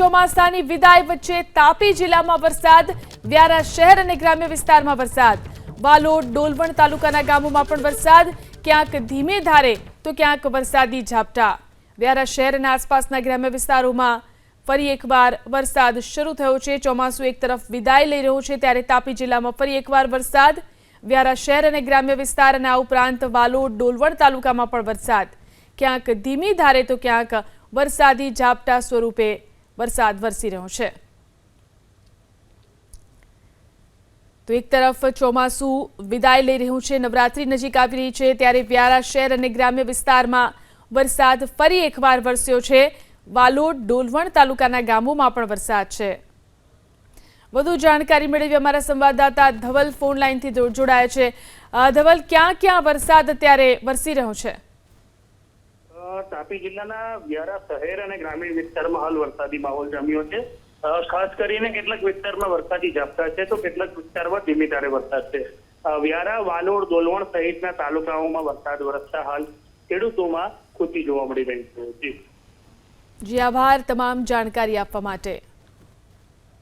ચોમાસાની વિદાય વચ્ચે તાપી જિલ્લામાં વરસાદ, વ્યારા શહેર અને ગ્રામ્ય વિસ્તારમાં વરસાદ. વાલોડ, ડોલવણ તાલુકાના ગામોમાં પણ વરસાદ. ક્યાંક ધીમે ધારે તો ક્યાંક વરસાદી ઝાપટા. વ્યારા શહેર અને આસપાસના ગ્રામ્ય વિસ્તારોમાં ફરી એકવાર વરસાદ શરૂ થયો છે. ચોમાસું એક તરફ વિદાય લઈ રહ્યું છે ત્યારે તાપી જિલ્લામાં ફરી એકવાર વરસાદ. વ્યારા શહેર અને ગ્રામ્ય વિસ્તાર અને આ ઉપરાંત વાલોડ, ડોલવણ તાલુકામાં પણ વરસાદ. ક્યાંક ધીમી ધારે તો ક્યાંક વરસાદી ઝાપટા સ્વરૂપે વરસાદ વરસી રહ્યો છે. તો એક તરફ ચોમાસું વિદાય લઈ રહ્યું છે, નવરાત્રી નજીક આવી રહી છે, ત્યારે વ્યારા શહેર અને ગ્રામ્ય વિસ્તારમાં વરસાદ ફરી એકવાર વરસ્યો છે. વાલોડ, ડોલવણ તાલુકાના ગામોમાં પણ વરસાદ છે. વધુ જાણકારી મેળવી અમારા સંવાદદાતા ધવલ ફોન લાઈનથી જોડાયા છે. ધવલ ક્યાં ક્યાં વરસાદ અત્યારે વરસી રહ્યો છે? તાપી જિલ્લાના વ્યારા શહેર અને ગ્રામીણ વિસ્તારમાં હાલ વરસાદી માહોલ જામ્યો છે. ખાસ કરીને કેટલાક વિસ્તારમાં વરસાદી ઝાપટા છે તો કેટલાક વિસ્તારમાં ધીમી ધારે વરસાદ છે. વ્યારા, વાલોડ, દોલવણ સહિતના તાલુકાઓમાં વરસાદ વરસતા હાલ ખેડૂતોમાં ખુશી જોવા મળી રહી છે. જી, આભાર. તમામ જાણકારી આપવા માટે.